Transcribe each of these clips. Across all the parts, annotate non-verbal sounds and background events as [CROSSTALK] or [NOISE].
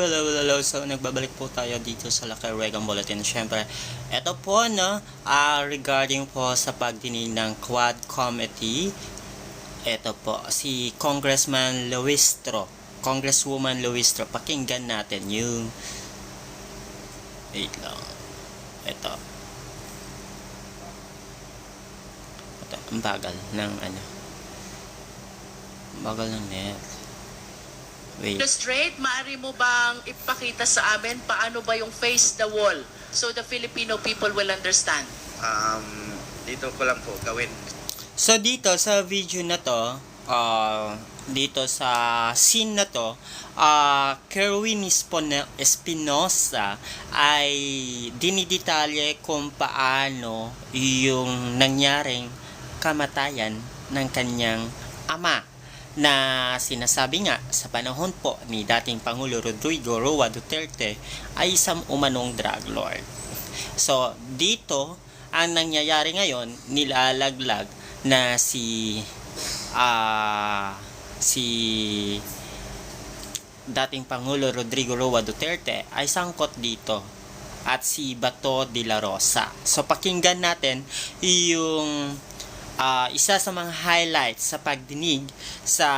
hello, hello. So, nagbabalik po tayo dito sa Laki Regan Bulletin. Siyempre, ito po, no, ah, regarding po sa pagdinig ng Quad Committee, ito po, si Congressman Luistro, Congresswoman Luistro, pakinggan natin yung, wait lang, ito. Ito, ang bagal ng ano, bagal ng net. Wait. Illustrate, maaari mo bang ipakita sa amin paano ba yung face the wall so the Filipino people will understand? Um, dito ko lang po gawin. So dito sa video na to, ah, dito sa scene na to, uh, Kerwin Espino- Espinosa ay dinidetalye kung paano yung nangyaring kamatayan ng kanyang ama na sinasabi nga sa panahon po ni dating Pangulo Rodrigo Roa Duterte ay isang umanong drug lord. So, dito, ang nangyayari ngayon, nilalaglag na si ah si dating Pangulo Rodrigo Roa Duterte ay sangkot dito at si Bato de la Rosa. So pakinggan natin yung ah, isa sa mga highlights sa pagdinig sa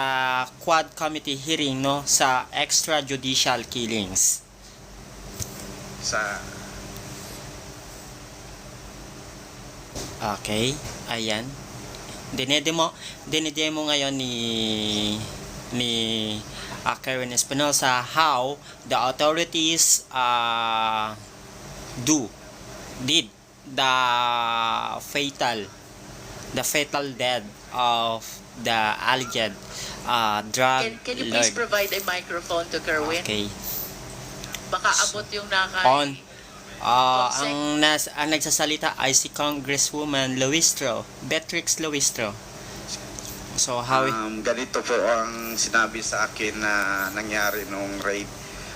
Quad Committee hearing no sa extrajudicial killings. Sa Okay, ayan. Dinedemo, dinedemo ngayon ni ni uh, Karen Espinosa how the authorities uh, do did the fatal the fatal death of the alleged uh, drug Can, can you please lord. provide a microphone to Kerwin? Okay. Baka abot yung naka... On. Consec. ang nas ang nagsasalita ay si Congresswoman Luistro, Beatrix Luistro. So how um, ganito po ang sinabi sa akin na nangyari nung raid.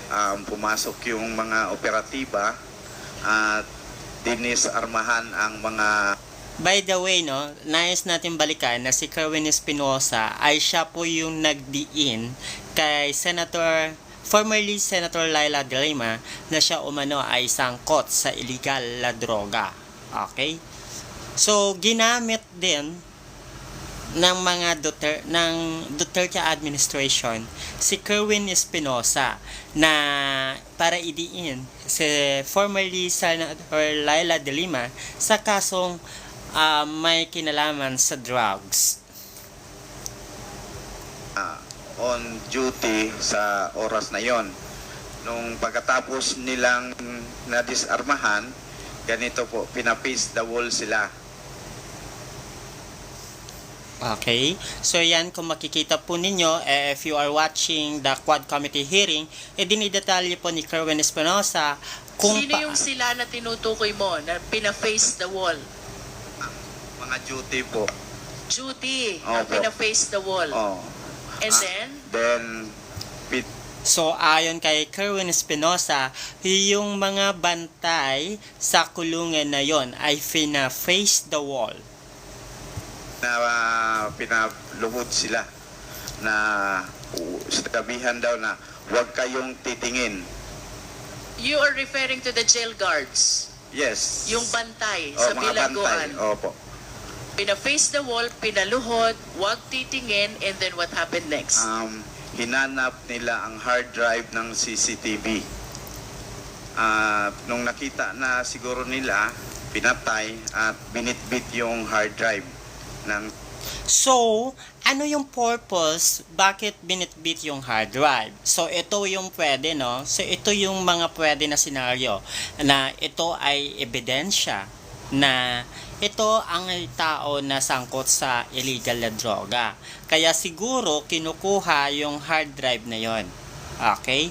Um, pumasok yung mga operatiba at dinis armahan ang mga By the way, no, nais natin balikan na si Kerwin Espinosa ay siya po yung nagdiin kay Senator, formerly Senator Laila de Lima na siya umano ay sangkot sa illegal na droga. Okay? So, ginamit din ng mga Duter, ng Duterte administration si Kerwin Espinosa na para idiin si formerly Senator Laila de Lima sa kasong ah, may kinalaman sa drugs. uh, on duty sa oras na yon. Nung pagkatapos nilang nadisarmahan, ganito po, pinapace the wall sila. Okay? So yan, kung makikita po ninyo, eh, if you are watching the Quad Committee hearing, eh dinidetalye po ni Kerwin Espinosa kung Sino yung sila na tinutukoy mo na pina-face the wall? Mga duty po. Duty, na Opo. pina-face the wall. Oh. And Ah, then, Then, pit, So ayon kay Kerwin Espinosa, yung mga bantay sa kulungan na yon ay fina face the wall. na uh, pinaluhod sila na uh, sabihan daw na huwag kayong titingin. you are referring to the jail guards. Yes. Yung bantay oh, sa mga bilangguan. bantay. Opo. Pina-face the wall, pinaluhod, wag titingin, and then what happened next? Um, hinanap nila ang hard drive ng CCTV. Ah, nung nakita na siguro nila, pinatay at binitbit yung hard drive ng So, ano yung purpose? Bakit binitbit yung hard drive? So, ito yung pwede, no? So, ito yung mga pwede na senaryo na ito ay ebidensya na ito ang tao na sangkot sa illegal na droga. Kaya siguro kinukuha yung hard drive na yon. Okay?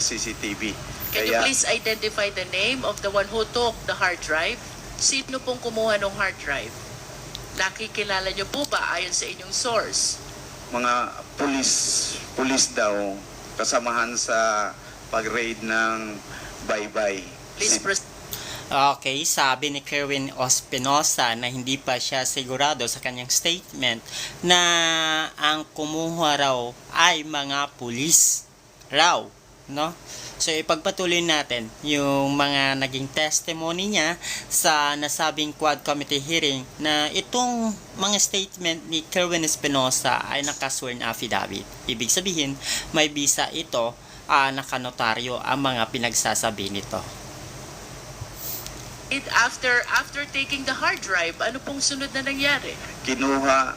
CCTV. Can you please identify the name of the one who took the hard drive? Sino pong kumuha ng hard drive? Nakikilala niyo po ba ayon sa inyong source? mga pulis pulis daw kasamahan sa pag-raid ng Baybay. Please proceed. Okay, sabi ni Kerwin Ospinosa na hindi pa siya sigurado sa kanyang statement na ang kumuha raw ay mga pulis raw, no? So ipagpatuloy natin yung mga naging testimony niya sa nasabing Quad Committee hearing na itong mga statement ni Kerwin Espinosa ay naka-sworn affidavit. Ibig sabihin, may bisa ito, ah, nakanotaryo ang mga pinagsasabi nito. It, after after taking the hard drive, ano pong sunod na nangyari? kinuha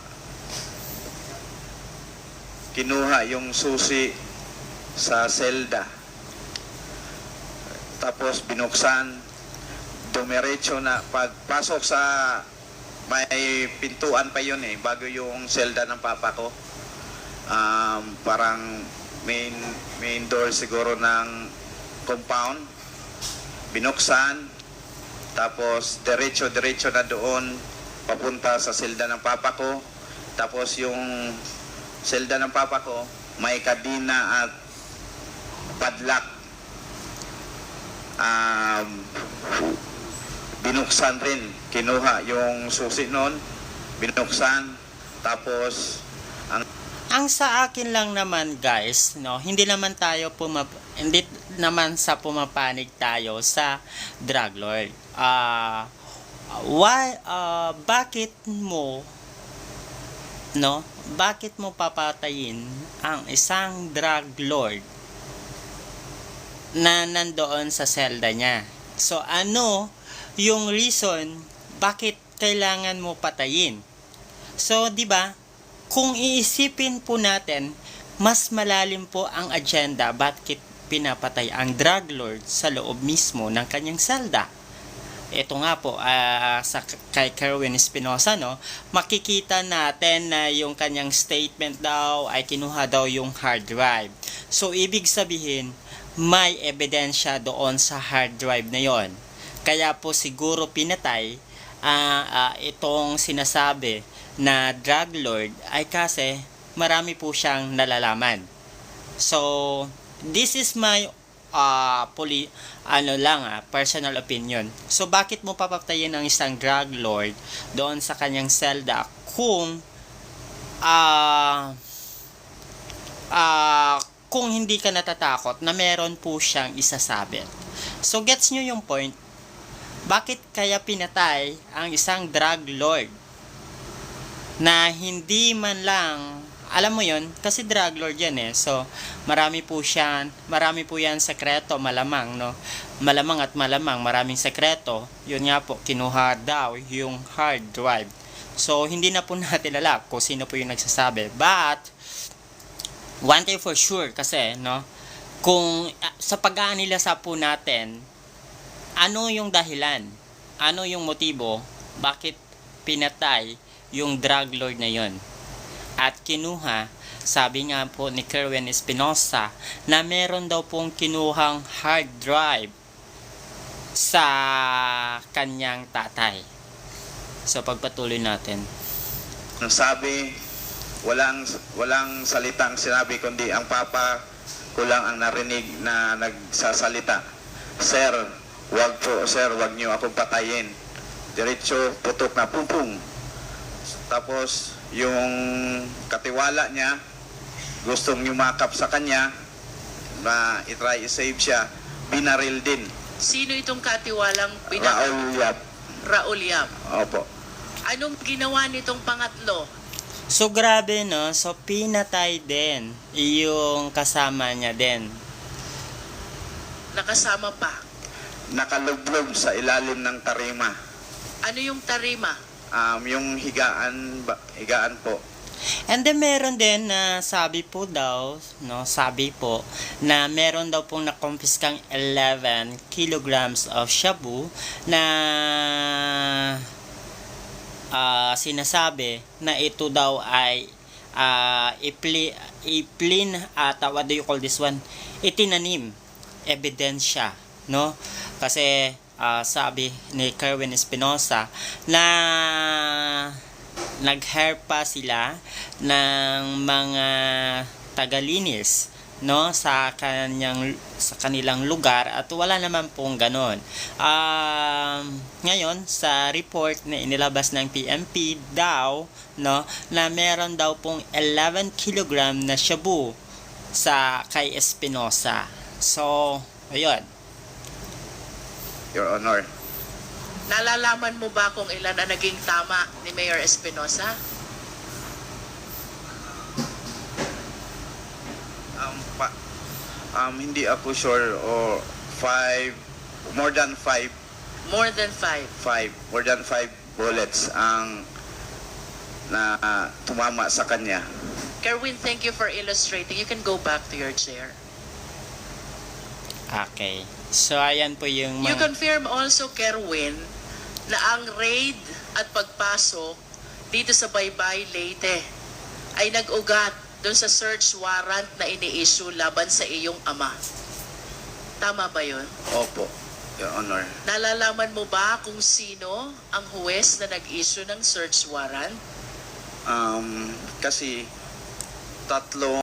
kinuha yung susi sa selda. Tapos binuksan dumiretso na pagpasok sa may pintuan pa yun eh bago yung selda ng papa ko. Um, parang main main door siguro ng compound. Binuksan tapos diretso diretso na doon papunta sa selda ng papa ko. Tapos yung selda ng papa ko, may kadina at padlock. Um, binuksan rin. Kinuha yung susi noon, binuksan. Tapos, Ang sa akin lang naman guys, no, hindi naman tayo pumap hindi naman sa pumapanig tayo sa drug lord. Ah, why ah, bakit mo no? Bakit mo papatayin ang isang drug lord na nandoon sa selda niya? So ano yung reason bakit kailangan mo patayin? So, 'di ba? Kung iisipin po natin, mas malalim po ang agenda bakit pinapatay ang drug lord sa loob mismo ng kanyang selda. Ito nga po, ah, sa kay Kerwin Espinosa, no, makikita natin na yung kanyang statement daw ay kinuha daw yung hard drive. So, ibig sabihin, may ebidensya doon sa hard drive na yon. Kaya po siguro pinatay ah, ah, itong sinasabi na drug lord ay kasi marami po siyang nalalaman. So, this is my uh, poli, ano lang ah, personal opinion. So, bakit mo papatayin ang isang drug lord doon sa kanyang selda kung ah ah kung hindi ka natatakot na meron po siyang isasabit. So, gets nyo yung point? Bakit kaya pinatay ang isang drug lord na hindi man lang alam mo yon kasi drug lord yan eh. So marami po siya marami po yan sekreto malamang no? Malamang at malamang maraming sekreto. Yun nga po kinuha daw yung hard drive. So hindi na po [LAUGHS] natin alam kung sino po yung nagsasabi. But one thing for sure kasi no? Kung ah, sa pag-aanilasa po natin ano yung dahilan? Ano yung motibo? Bakit pinatay yung drug lord na yon. At kinuha, sabi nga po ni Kerwin Espinosa, na meron daw pong kinuhang hard drive sa kanyang tatay. So pagpatuloy natin. sabi, walang, walang salitang sinabi, kundi ang papa ko lang ang narinig na nagsasalita. Sir, wag po, sir, wag niyo akong patayin. Diretso, putok na pupong. Tapos, yung katiwala niya, gustong yumakap sa kanya, na itry i-save siya, binaril din. Sino itong katiwalang binak Raul Yap. Raul Yap? Opo. Anong ginawa nitong pangatlo? So grabe no, so pinatay din yung kasama niya din. Nakasama pa. Nakalublob sa ilalim ng tarima. Ano yung tarima? Um, yung higaan, ba- higaan po. And then meron din na sabi po daw, no, sabi po na meron daw pong nakumpiskang 11 kilograms of shabu na ah, sinasabi na ito daw ay ah, ipli, iplin at what do you call this one? Itinanim ebidensya, no? Kasi ah, sabi ni Kerwin Espinosa na nag-hire pa sila ng mga tagalinis no sa kanyang sa kanilang lugar at wala naman pong ganon. Um, ngayon sa report na inilabas ng PMP daw no na meron daw pong 11 kilogram na shabu sa kay Espinosa. So, ayun. Your Honor. Nalalaman mo ba kung ilan ang naging tama ni Mayor Espinosa? Um, pa, um, hindi ako sure o five, more than five, More than five. five, more than five bullets ang na ah, tumama sa kanya. Kerwin, thank you for illustrating. You can go back to your chair. Okay. So, ayan po yung You mga... confirm also, Kerwin, na ang raid at pagpasok dito sa Baybay, Leyte ay nag-ugat doon sa search warrant na ini-issue laban sa iyong ama. Tama ba yun? Opo, Your Honor. Nalalaman mo ba kung sino ang huwes na nag-issue ng search warrant? Um, kasi tatlong